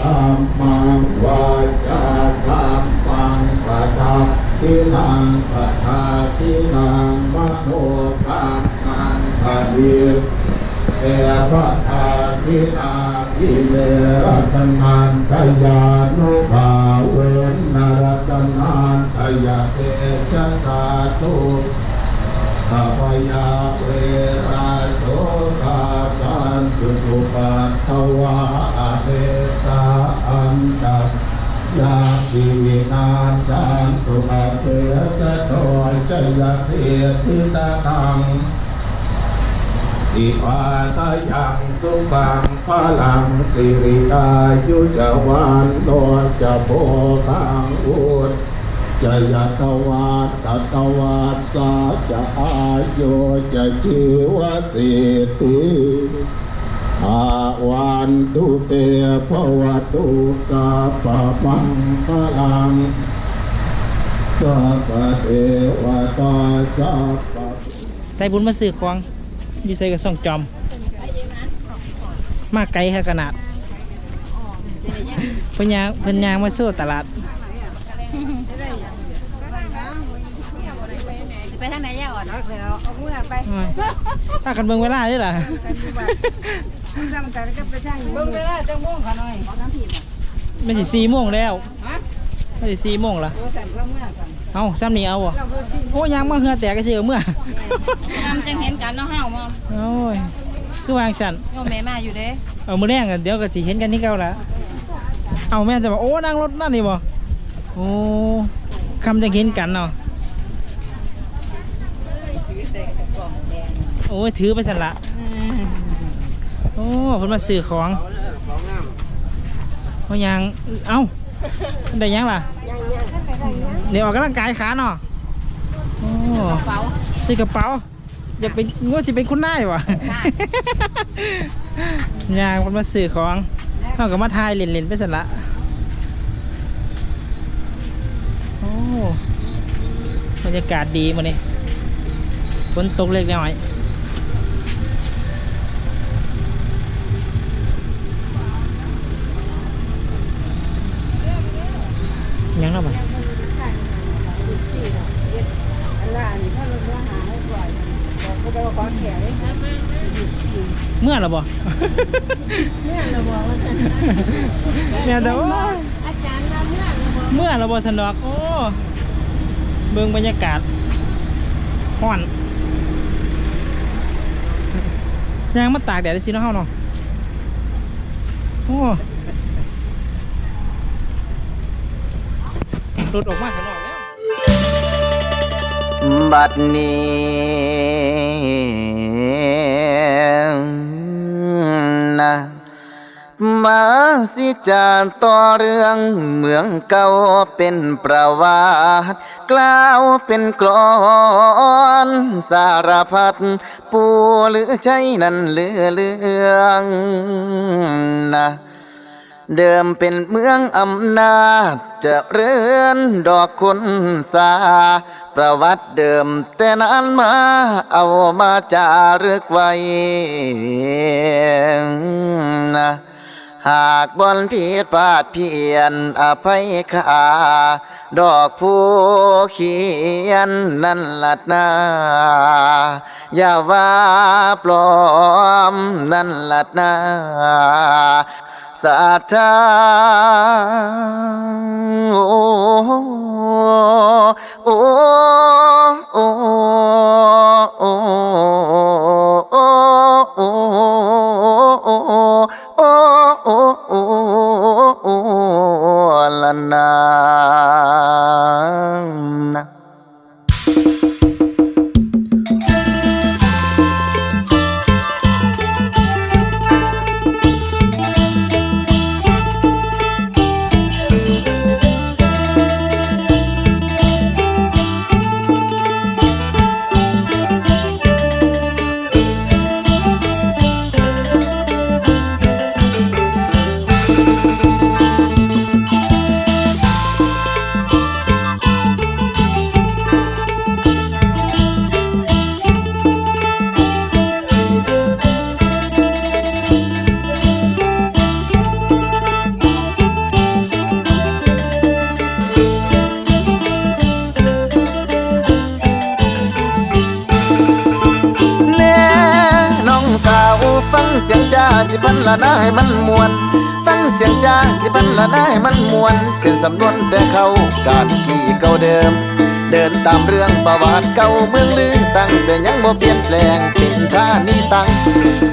ธรรมังวาจาธรรมังปะทาทินังปะทาทินังมโนธรรมังปะเดีเอวะทาทินาทิเมรัตนันทยานุภาเวนนรัตนันทยาเตชะสาธุข้าพยาเวราโสกาสันตุตุปัตวาเนตาอันตัง ยาปิวินาสันตุมาเตสะโตจยะเทติตานังอิวาตายังสุขังพลังสิริอายุจวันโนจะโพคังอุดจะยัตวัตตตวัตสาจะอายุจะจีวสิทธิ อาวันตุเตภวตุสาปะมังพลังสัพพะเทวตาสัพพะใส่บุญมาซื้อของอยู่ใส่กับซ่องจอม มาไกลขนาดเพิ่นยางเพิ่นยางมาสู้ตลาดไปทางไหนย่าอ่อนเอาเดี๋ยวเอาเมื่อไปโอ้ยถ้ากันเบิ่งเวลาด้วยล่ะ ทำกันก็ไปทางเบิ่งเลยจังม่วงขาหน่อยน้ำผิดอะไม่สิสี่โมงแล้วไม่สิสี่โมงละโอ้สั่นก็เมื่อสั่นเอาซ้ำนี่เอาบ่เราเพิ่งชิมโอ้ยางมาเหือแตกก็สิเอาเมื่อทำจังเห็นกันเนาะเฮามาโอ้ยคือวางสั่นโยมแม่มาอยู่เด้เอามือแรงกันเดี๋ยวก็สิเห็นกันที่เก่าละเอาแม่จะบอกโอ้นั่งรถนั่นนี่บ่โอ้คำจะเห็นกันเนาะโอ้ยถือไปสั่นละ โอ้เพิ่นมาซื้อของเอายังเอ้าได้ยังล่ะเดี๋ยวออกกำลังกายขาเนาะโอ้เป๋าซื้อกระเป๋าอยากเป็นงวดจะเป็นคุณนายวะยางมันมาสื่อของเขาก็มาทายเล่นๆไปสั่นละโอ้บรรยากาศดีมาเนี่ยฝนตกเล็กน้อยยังแล้วบ่ ร้านถ้าเราเมื่อหาให้ก่อนบอกเขาจะว่าขอแขกเลย เมื่อแล้วบ่เมื่อเราบอกว่าจะเนี่ยแต่ว่าอาจารย์เราเมื่อเราบอกเมื่อเราบอสันดอกโอ้เบิ่งบรรยากาศห้อนยางมาตากแดดได้สิเนาะเฮาเนาะโอ้รถออกมาข้างนอกแล้วบัดนี้นะ มาสิจารต่อเรื่องเมืองเก่าเป็นประวัติกล่าวเป็นกลอนสารพัดปูหรือใจนั้นเลือเลืองนะเดิมเป็นเมืองอำนาจจะเรือนดอกคนสา ประวัติเดิมแต่นานมาเอามาจารึกไว้นะ หากบนผิดพลาดเพียนอภัยค่าดอกผู้เขียนนั่นลัดนาอย่าว่าปลอมนั่นลัดนาศรัทธาโอ้โอ้ พันละนาให้มันมวน ฟังเสียงจ้าสิพันละนาให้มันมวน เป็นสำนวนแต่เขาการขี่เก่าเดิม เดินตามเรื่องประวัติเก่าเมืองลือตั้งแต่ยังบ่เปลี่ยนแปลงเป็นท่านี้ตั้ง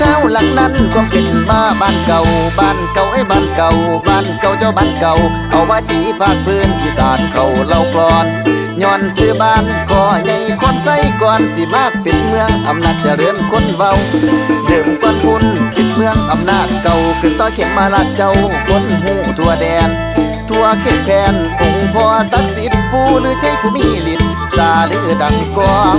คราวหลังนั้นความเป็นมาบ้านเก่า บ้านเก่าไอ้บ้านเก่า บ้านเก่าเจ้าบ้านเก่า เอาว่าจีภาคพื้นอีสานเขาเล่ากลอนย้อนซื้อบ้านก่อใหญ่คนใส่ก่อนสิมาเป็นเมืองอำนาจเจริญคนเว้าเดิมก่อนพุ่น เมืองอำนาจเก่าขึ้นต่อเข็มมาลาดเจ้าคนหูทั่วแดน ทั่วเขตแผ่นองค์พ่อศักดิ์สิทธิ์ปูหรือใช่ผู้มีฤทธิ์ซาหรือดังกอง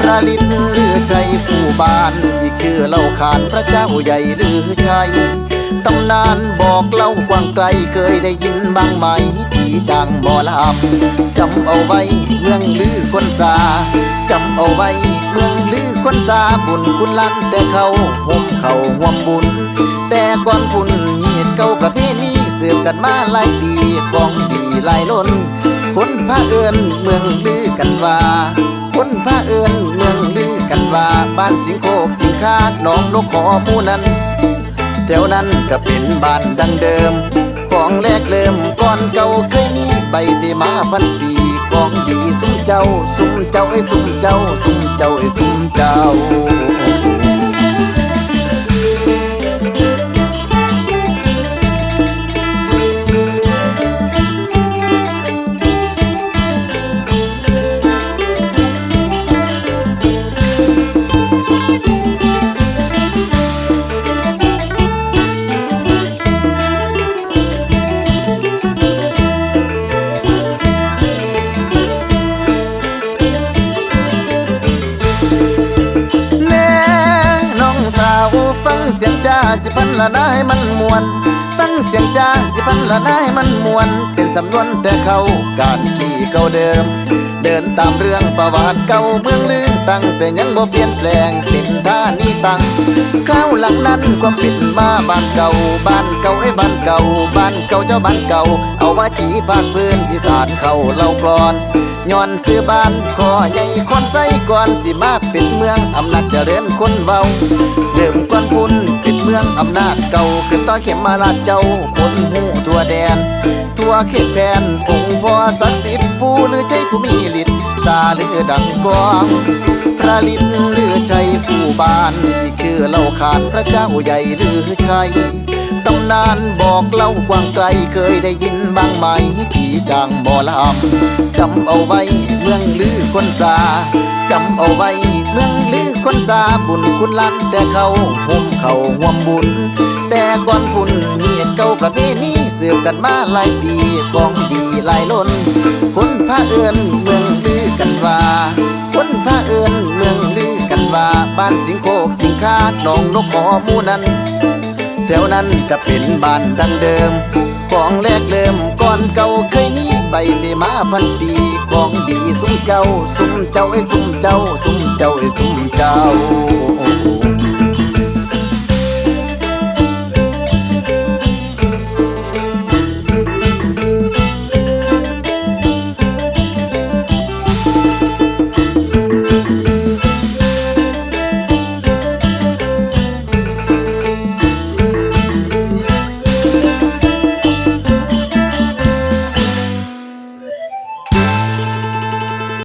พระฤทธิ์หรือใช่ผู้บานอีกชื่อเล่าขานพระเจ้าใหญ่หรือชัยตำนานบอกเล่ากว้างไกลเคยได้ยินบ้างไหม จางบ่ลำจำเอาไว้เมืองลือคนซาจำเอาไว้เมืองลือคนซาบุญคุณลันแต่เขาห่มเขาห่วมบุญ แต่ก่อนพุ่นหีดเก่าประเพณีสืบกันมาหลายปีของดีหลายล้น คนพาเอินเมืองลือกันว่า คนพาเอินเมืองลือกันว่าบ้านสิงโคกสิงคาดน้องนกขอหมู่นั้นแถวนั้นก็เป็นบ้านดังเดิม ของแรกเริ่มก่อนเก่าเคยมีใบเสมาพันปีของดีสุมเจ้าสุมเจ้าไอ้สุมเจ้าสุมเจ้าไอ้สุมเจ้า สิพันละนาให้มันมวน ฟังเสียงจ้าสิพันละนาให้มันมวน เป็นสำนวนแต่เขาการขี่เก่าเดิม เดินตามเรื่องประวัติเก่าเมืองลือตั้งแต่ยังบ่เปลี่ยนแปลงเป็นท่านี้ตั้งข้าวหลังนั้นความป็นมาบ้านเก่า บ้านเก่าไอ้บ้านเก่า บ้านเก่าเจ้าบ้านเก่า เอาว่าจีภาคพื้นอีสานเขาเล่ากลอนย้อนซื้อบ้านขอใหญ่คนใส่ก่อนสิมาเป็นเมืองอำนาจเจริญคนเว้าเดิมก่อนพุ่น มืองอำนาจเก่าขึ้นต่อเข็มมาลาดเจ้าคนหูทั่วแดน ทั่วเขตแผนองค์พ่อศักดิ์สิทธิ์ปูหรือใช่ผู้มีฤทธิ์ซาหรือดังกองพระฤทธิ์หรือใช่ผู้บานอีกชื่อเล่าขานพระเจ้าใหญ่หรือชัยตำนานบอกเล่ากว้างไกลเคยได้ยินบ้างไหมผีจางบ่ลำจำเอาไว้เมืองลือคนซาจำเอาไว้เมืองลือคนซาบุญคุณลันแต่เขาหุ่ม เขาห่วมบุญ แต่ก่อนพุ่นเหียดเก่าประเพณีสืบกันมาหลายปีของดีหลายล้น คนพาเอินเมืองลือกันว่า คนพาเอินเมืองลือกันว่า บ้านสิงโคกสิงคาดหนองนกหอมู่นั้นแถวนั้นก็เป็นบ้านดังเดิม ของแรกเริ่มก่อนเก่าเคยมีใบเสมาพันปีของดีสุมเจ้า สุมเจ้าไอ้สุมเจ้า สุมเจ้าไอ้สุมเจ้า